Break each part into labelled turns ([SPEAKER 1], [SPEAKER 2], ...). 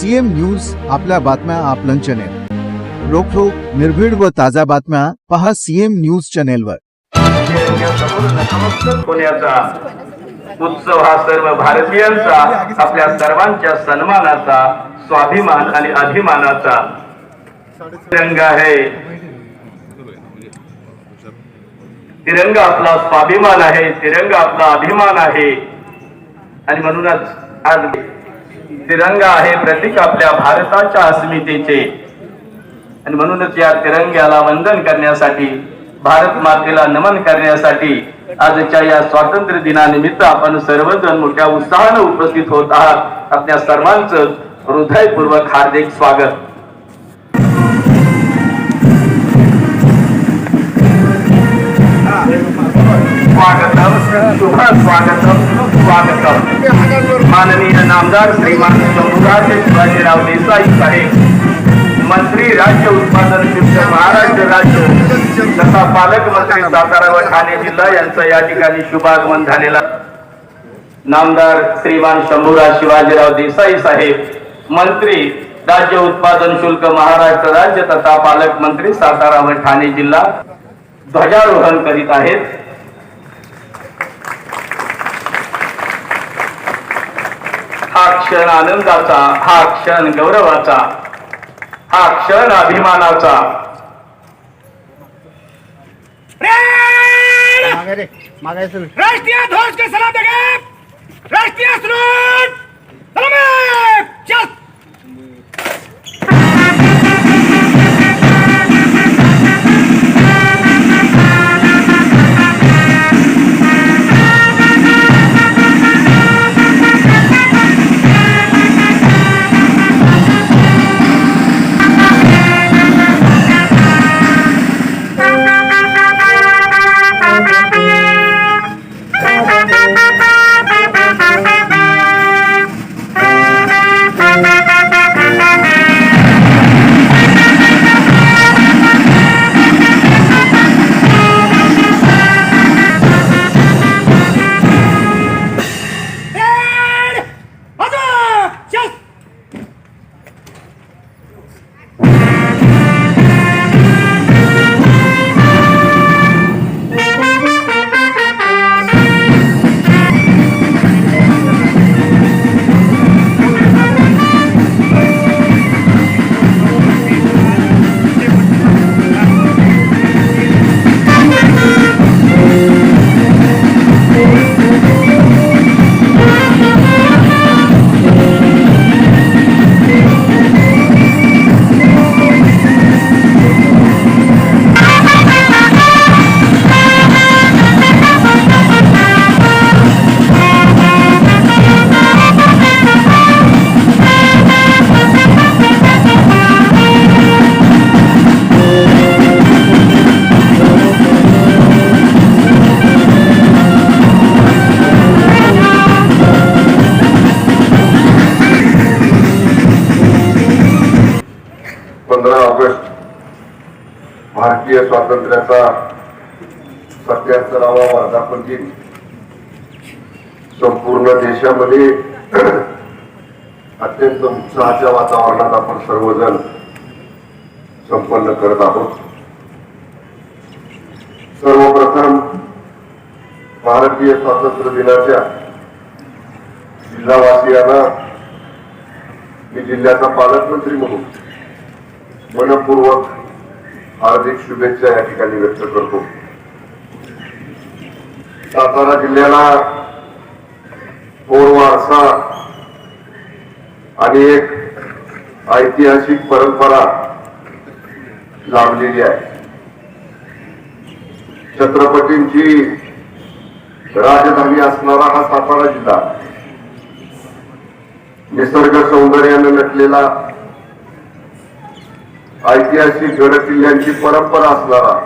[SPEAKER 1] CM news आपल्या बातम्या आपलं चॅनेल रोखोक निर्भीड व ताज्या बातम्या पहा सीएम न्यूज चॅनेलवर
[SPEAKER 2] होण्याचा उत्सव हा सर्व भारतीयांचा आपल्या सर्वांच्या सन्मानाचा स्वाभिमान आणि अभिमानाचा तिरंगा आहे. तिरंगा आपला स्वाभिमान आहे तिरंगा आपला अभिमान आहे. आणि म्हणूनच आज तिरंगा आहे प्रतीक आपल्या भारताच्या अस्मितेचे. आणि म्हणूनच या तिरंग्याला वंदन करण्यासाठी भारत मातेला नमन करण्यासाठी आजच्या या स्वातंत्र्य दिनानिमित्त आपण सर्वजण मोठ्या उत्साहानं उपस्थित होत आहात. आपल्या सर्वांचं हृदयपूर्वक हार्दिक स्वागत. स्वागतम. शुभ स्वागतम. सुस्वागतम माननीय नामदार श्रीमान शंभूराज शिवाजीराव देसाई साहेब मंत्री राज्य उत्पादन शुल्क महाराष्ट्र राज्य तथा पालकमंत्री सातारा व ठाणे जिल्हा यांचं या ठिकाणी शुभागमन झालेला. नामदार श्रीमान शंभूराज शिवाजीराव देसाई साहेब मंत्री राज्य उत्पादन शुल्क महाराष्ट्र राज्य तथा पालकमंत्री सातारा व ठाणे जिल्हा ध्वजारोहण करीत आहेत हा क्षण आनंदाचा हा क्षण गौरवाचा हा क्षण अभिमानाचा.
[SPEAKER 3] राष्ट्रीय ध्वज के सलाम देंगे राष्ट्रीय
[SPEAKER 4] पंधरा ऑगस्ट भारतीय स्वातंत्र्याचा सत्याहत्तरावा वर्धापन दिन. संपूर्ण देशामध्ये अत्यंत उत्साहाच्या वातावरणात आपण सर्वजण संपन्न करत आहोत. सर्वप्रथम भारतीय स्वातंत्र्य दिनाच्या जिल्हावासियांना मी जिल्ह्याचा पालकमंत्री म्हणून मनपूर्वक हार्दिक शुभेच्छा या ठिकाणी व्यक्त करतो. सातारा जिल्ह्याला थोर वारसा आणि एक ऐतिहासिक परंपरा लाभलेली आहे. छत्रपतींची राजधानी असणारा हा सातारा जिल्हा निसर्ग सौंदर्याने नटलेला ऐतिहासिक गडकिल्ल्यांची परंपरा असणारा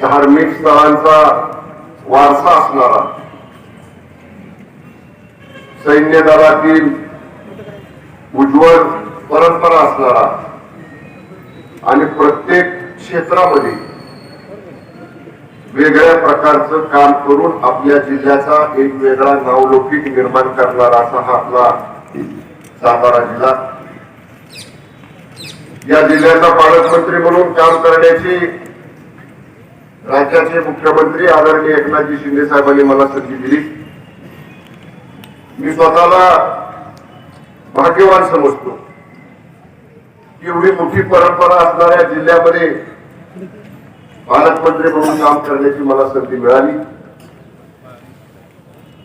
[SPEAKER 4] धार्मिक स्थळांचा वारसा असणारा सैन्य दलातील उज्ज्वल परंपरा असणारा आणि प्रत्येक क्षेत्रामध्ये वेगळ्या प्रकारचं काम करून आपल्या जिल्ह्याचा एक वेगळा नावलौकिक निर्माण करणारा असा हा आपला सातारा जिल्हा. या जिल्ह्याचा पालकमंत्री म्हणून काम करण्याची राज्याचे मुख्यमंत्री आदरणीय एकनाथजी शिंदे साहेबांनी मला संधी दिली. मी स्वतःला भाग्यवान समजतो. एवढी मोठी परंपरा असणाऱ्या जिल्ह्यामध्ये पालकमंत्री म्हणून काम करण्याची मला संधी मिळाली.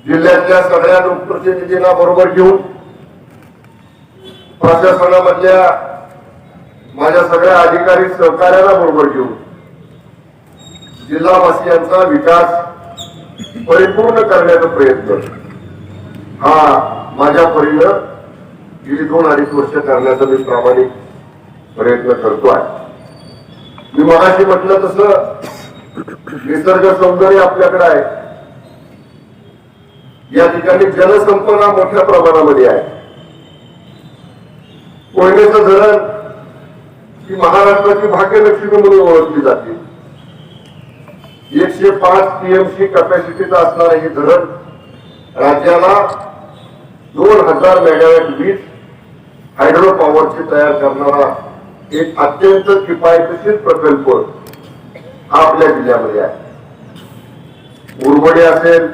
[SPEAKER 4] जिल्ह्यातल्या सगळ्या लोकप्रतिनिधींना बरोबर घेऊन प्रशासनामधल्या माझ्या सगळ्या अधिकारी सहकार्याला बरोबर घेऊन जिल्हावासियांचा विकास परिपूर्ण करण्याचा प्रयत्न. हा माझ्या परीनं गेली दोन अडीच वर्ष करण्याचा मी प्रामाणिक प्रयत्न करतो आहे. मी मगाशी म्हटलं तसं निसर्ग सौंदर्य आपल्याकडे आहे. या ठिकाणी जलसंपदा मोठ्या प्रमाणामध्ये आहे. कोयनेचं धरण ही महाराष्ट्राची भाग्यलक्ष्मी म्हणून ओळखली जाते. एकशे पाच टीएमसी कॅपॅसिटीचं असणारं हे धरण राज्याला दोन हजार मेगावॅट वीज हायड्रो पॉवरची तयार करणारा एक अत्यंत किफायतशीर प्रकल्प हा आपल्या जिल्ह्यामध्ये आहे. उरबडे असेल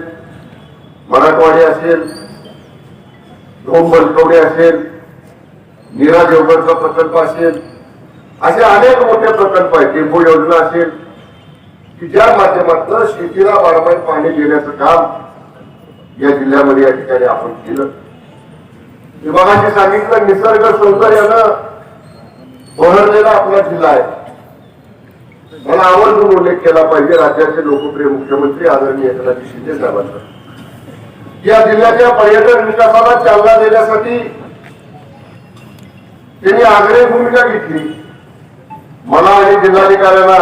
[SPEAKER 4] मराठवाडी असेल डोम असेल नीरा देवगडचा प्रकल्प असेल असे अनेक मोठे प्रकल्प आहेत. टेम्पो योजना असेल की ज्या माध्यमातून शेतीला बारमाही पाणी देण्याचं काम या जिल्ह्यामध्ये या ठिकाणी आपण केलं. विभागाने सांगितलं निसर्ग सौंदर्यानं बहरलेला आपला जिल्हा आहे. मला आवर्जून उल्लेख केला पाहिजे राज्याचे लोकप्रिय मुख्यमंत्री आदरणीय एकनाथ शिंदे साहेबांचा. या जिल्ह्याच्या पर्यटन विकासाला चालना देण्यासाठी त्यांनी आग्रही भूमिका घेतली. मला आणि जिल्हाधिकाऱ्यांना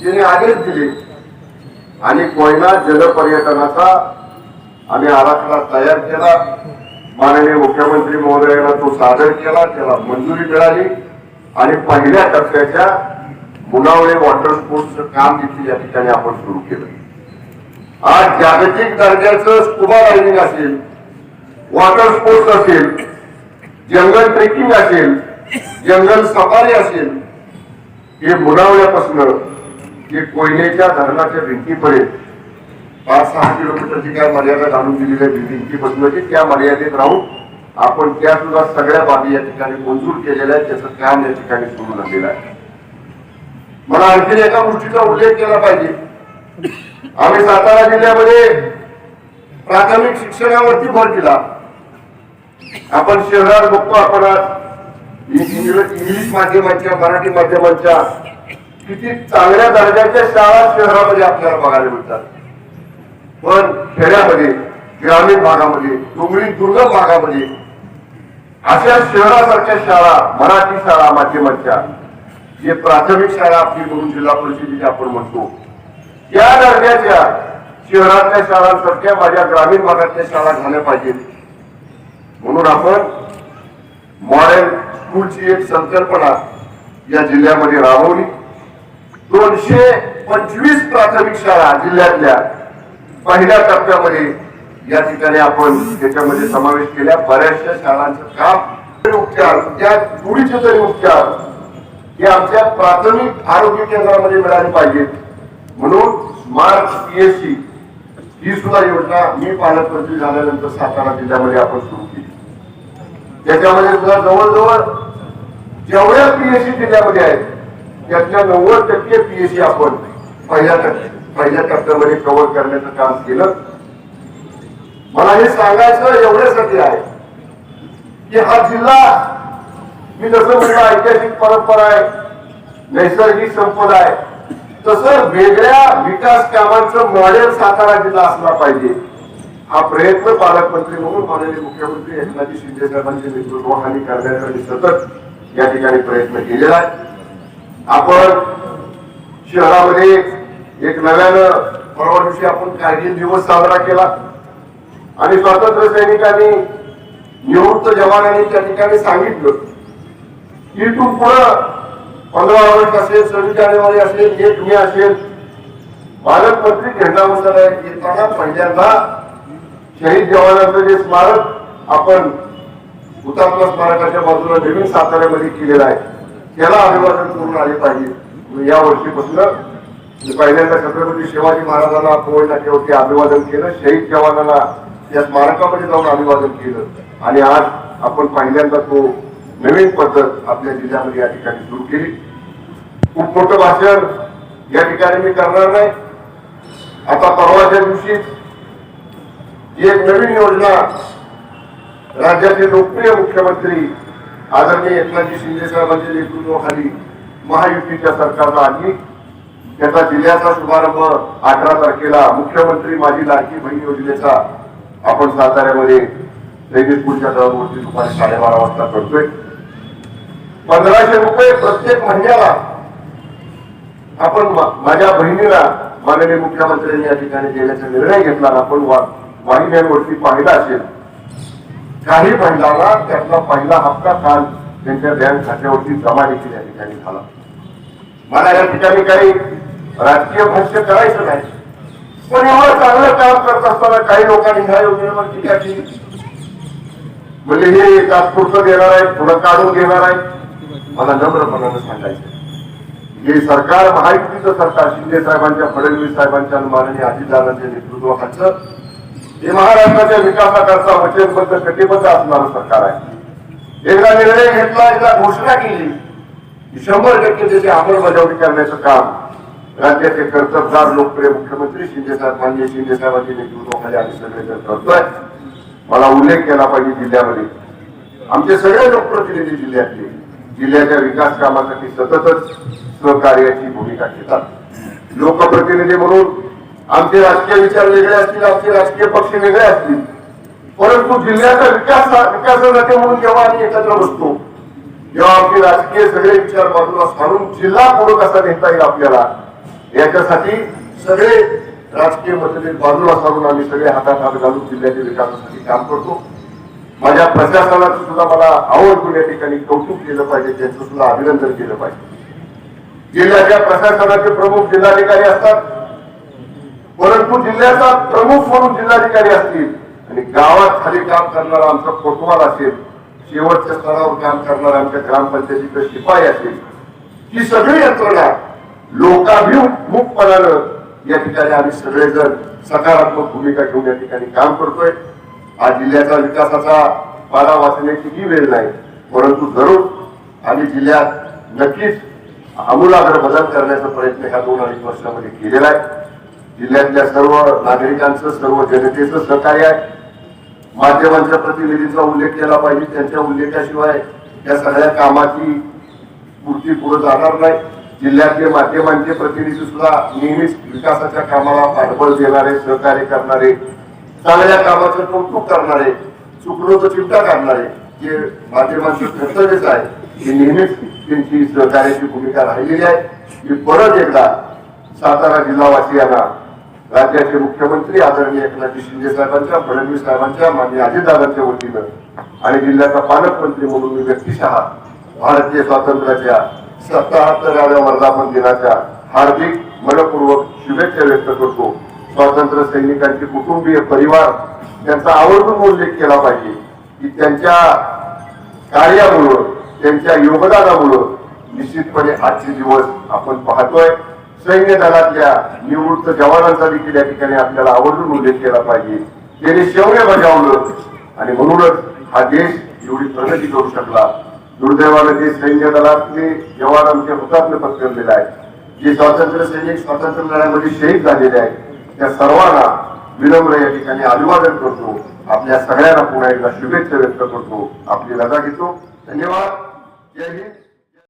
[SPEAKER 4] तिने आदेश दिले. आणि कोयना जलपर्यटनाचा आम्ही आराखडा तयार केला. माननीय मुख्यमंत्री महोदयांना तो सादर केला. त्याला मंजुरी मिळाली. आणि पहिल्या टप्प्याच्या मुलावळे वॉटर स्पोर्ट्सचं काम देखील या ठिकाणी आपण सुरू केलं. आज जागतिक दर्जाचं स्कुबा डायव्हिंग असेल वॉटर स्पोर्ट्स असेल जंगल ट्रेकिंग असेल जंगल सफारी असेल हे मुलावल्यापासून हे कोयनेच्या धरणाच्या भिंतीपर्यंत पाच सहा किलोमीटरची काय मर्यादा घालून दिलेल्या भिंतीपासून की त्या मर्यादेत राहून आपण त्या सुद्धा सगळ्या बाबी या ठिकाणी मंजूर केलेल्या आहेत त्याचं काम या ठिकाणी सुरू झालेलं आहे. मला आणखी एका गोष्टीचा उल्लेख केला पाहिजे. आम्ही सातारा जिल्ह्यामध्ये प्राथमिक शिक्षणावरती भर दिला. आपण शहरात बघतो आपण आज इंग्लिश माध्यमांच्या मराठी माध्यमांच्या किती चांगल्या दर्जाच्या शाळा शहरामध्ये आपल्याला बघायला मिळतात. पण खेड्यामध्ये ग्रामीण भागामध्ये डोंगरी दुर्गम भागामध्ये अशा शहरासारख्या शाळा मराठी शाळा माध्यमांच्या जे प्राथमिक शाळा आपली म्हणून जिल्हा परिषदेची आपण म्हणतो या दर्जाच्या शहरातल्या शाळांसारख्या माझ्या ग्रामीण भागातल्या शाळा झाल्या पाहिजेत. म्हणून आपण मॉडेल स्कूलची एक संकल्पना या जिल्ह्यामध्ये राबवली. दोनशे पंचवीस प्राथमिक शाळा जिल्ह्यातल्या पहिल्या टप्प्यामध्ये या ठिकाणी आपण त्याच्यामध्ये समावेश केल्या. बऱ्याचशा शाळांचं काम उपचार त्या दुरीचे तरी उपचार हे आमच्या प्राथमिक आरोग्य केंद्रामध्ये मिळाले पाहिजेत. म्हणून स्मार्ट पीएससी ही सुद्धा योजना मी पालकमंत्री झाल्यानंतर सातारा जिल्ह्यामध्ये आपण सुरू केली. त्याच्यामध्ये सुद्धा जवळजवळ जेवढ्या पीएससी जिल्ह्यामध्ये आहेत त्यातल्या नव्वद टक्के पीएससी आपण पहिल्या पहिल्या टप्प्यामध्ये कव्हर करण्याचं काम केलं. मला हे सांगायचं एवढ्यासाठी आहे की हा जिल्हा मी जसं म्हणलं ऐतिहासिक परंपरा आहे नैसर्गिक संपदा आहे तसं वेगळ्या विकास कामांचं मॉडेल सातारा जिल्हा असला पाहिजे. हा प्रयत्न पालकमंत्री म्हणून माननीय मुख्यमंत्री एकनाथजी शिंदे साहेबांच्या नेतृत्वाखाली करण्यासाठी सतत या ठिकाणी प्रयत्न केलेला आहे. आपण शहरामध्ये एक नव्यानं परवा दिवशी आपण कारगिल दिवस साजरा केला. आणि स्वातंत्र्य सैनिकांनी निवृत्त जवानांनी त्या ठिकाणी सांगितलं. की इथून पुढं पंधरा ऑगस्ट असेल सव्वीस जानेवारी असेल एक मे असेल पालकमंत्री झेंडा उचलला येताना पहिल्यांदा शहीद जवानांचं जे स्मारक आपण हुतात्मा स्मारकाच्या बाजूला नवीन साताऱ्यामध्ये केलेला आहे त्याला अभिवादन करून आले पाहिजे. या वर्षीपासून मी पहिल्यांदा छत्रपती शिवाजी महाराजांना पोवळ नाक्यावरती अभिवादन केलं शहीद जवानांना या स्मारकामध्ये जाऊन अभिवादन केलं. आणि आज आपण पहिल्यांदा तो नवीन पद्धत आपल्या जिल्ह्यामध्ये या ठिकाणी सुरू केली. खूप मोठं भाषण या ठिकाणी मी करणार नाही. आता परवाच्या दिवशी एक नवीन योजना राज्याचे लोकप्रिय मुख्यमंत्री आदरणीय एकनाथजी शिंदे साहेबांच्या नेतृत्वाखाली महायुतीच्या सरकारला आणली. त्याचा जिल्ह्याचा शुभारंभ अठरा तारखेला मुख्यमंत्री माझी लाडकी बहीण योजनेचा आपण साताऱ्यामध्ये दैनिकपूरच्या तळावरती दुपारी साडेबारा वाजता करतोय. पंधराशे रुपये प्रत्येक महिन्याला आपण माझ्या बहिणीला माननीय मुख्यमंत्र्यांनी या ठिकाणी देण्याचा निर्णय घेतला. आपण वा- गोष्टी पाहिला असेल. काही महिलांना त्यातला पहिला हप्ता काल त्यांच्या बँक खात्यावरती जमा देखील या ठिकाणी झाला. मला या ठिकाणी काही राजकीय भाष्य करायचं नाही. पण एवढं चांगलं काम करत असताना काही लोकांनी ह्या योजनेवर टीका केली म्हणजे हे तात्पुरतं देणार आहे पुढं काढून घेणार आहे मला नम्रपणानं सांगायचं हे सरकार महायुतीचं सरकार शिंदे साहेबांच्या फडणवीस साहेबांच्या आणि माननीय अजितदादांच्या नेतृत्वाखालचं हे महाराष्ट्राच्या विकासाकरता वचनबद्ध कटिबद्ध असणारं सरकार आहे. एकदा निर्णय घेतला एकदा घोषणा केली की शंभर टक्के त्याची अंमलबजावणी करण्याचं काम राज्याचे कर्तबदार लोकप्रिय मुख्यमंत्री शिंदे साहेब माननीय शिंदे साहेबांच्या नेतृत्वाखाली आम्ही सगळेजण करतोय. मला उल्लेख केला पाहिजे जिल्ह्यामध्ये. आमचे सगळे लोकप्रतिनिधी जिल्ह्यातले जिल्ह्याच्या विकास कामासाठी सततच सहकार्याची भूमिका घेतात. लोकप्रतिनिधी म्हणून आमचे राजकीय विचार वेगळे असतील आमचे राजकीय पक्ष वेगळे असतील. परंतु जिल्ह्याचा विकास विकासासाठी म्हणून जेव्हा आम्ही एकत्र बसतो जेव्हा आमचे राजकीय सगळे विचार बाजूला सारून जिल्हा पुढे कसा नेता येईल आपल्याला याच्यासाठी सगळे राजकीय मतभेद बाजूला सारून आम्ही सगळे हातात हात घालून जिल्ह्याच्या विकासासाठी काम करतो. माझ्या प्रशासनाचं सुद्धा मला आवडून या ठिकाणी कौतुक केलं पाहिजे त्यांचं सुद्धा अभिनंदन केलं पाहिजे. जिल्ह्याच्या प्रशासनाचे प्रमुख जिल्हाधिकारी असतात परंतु जिल्ह्याचा प्रमुख म्हणून जिल्हाधिकारी असतील आणि गावात खाली काम करणारा आमचा कोतवाल असेल शेवटच्या स्तरावर काम करणारा आमच्या ग्रामपंचायतीचा शिपाई असेल ही सगळी यंत्रणा लोकाभिमुखपणानं या ठिकाणी आम्ही सगळेजण सकारात्मक भूमिका घेऊन या ठिकाणी काम करतोय. हा जिल्ह्याचा विकासाचा पारा वाचण्याची ही वेळ नाही परंतु जरूर आम्ही जिल्ह्यात नक्कीच आमूलाग्र बदल करण्याचा प्रयत्न ह्या दोन अडीच वर्षामध्ये केलेला आहे. जिल्ह्यातल्या सर्व नागरिकांचं सर्व जनतेचं सहकार्य आहे. माध्यमांच्या प्रतिनिधींचा उल्लेख केला पाहिजे. त्यांच्या उल्लेखाशिवाय या सगळ्या कामाची पूर्ती पुढे जाणार नाही. जिल्ह्यातले माध्यमांचे प्रतिनिधी सुद्धा नेहमीच विकासाच्या कामाला पाठबळ देणारे सहकार्य करणारे चांगल्या कामाचं कौतुक करणारे चुकलो तर चिंता करणारे जे माध्यमांचं कर्तव्यच आहे हे नेहमीच त्यांची सहकार्याची भूमिका राहिलेली आहे. मी परत एकदा सातारा जिल्हावासियांना राज्याचे मुख्यमंत्री आदरणीय एकनाथजी शिंदे साहेबांच्या फडणवीस साहेबांच्या मान्य अजितदादांच्या वतीनं आणि जिल्ह्याचा पालकमंत्री म्हणून मी व्यक्तिशः भारतीय स्वातंत्र्याच्या सत्ताहत्तराव्या वर्धापन दिनाच्या हार्दिक मनपूर्वक शुभेच्छा व्यक्त करतो. स्वातंत्र्य सैनिकांचे कुटुंबीय परिवार त्यांचा आवर्जून उल्लेख केला पाहिजे की त्यांच्या कार्यामुळं त्यांच्या योगदानामुळं निश्चितपणे आजचे दिवस आपण पाहतोय. सैन्य दलातल्या निवृत्त जवानांचा देखील या ठिकाणी आपल्याला आवर्जून उल्लेख केला पाहिजे. त्याने शौर्य बजावलं आणि म्हणूनच हा देश एवढी प्रगती करू शकला. दुर्दैवानं जे सैन्य दलातले जवान आमचे हुतात्म्य पत्करलेले आहेत जे स्वातंत्र्य सैनिक स्वातंत्र्य लढ्यामध्ये शहीद झालेले आहेत त्या सर्वांना विनम्र या ठिकाणी अभिवादन करतो. आपल्या सगळ्यांना पुन्हा एकदा शुभेच्छा व्यक्त करतो. आपली रजा घेतो. धन्यवाद. जय हिंद.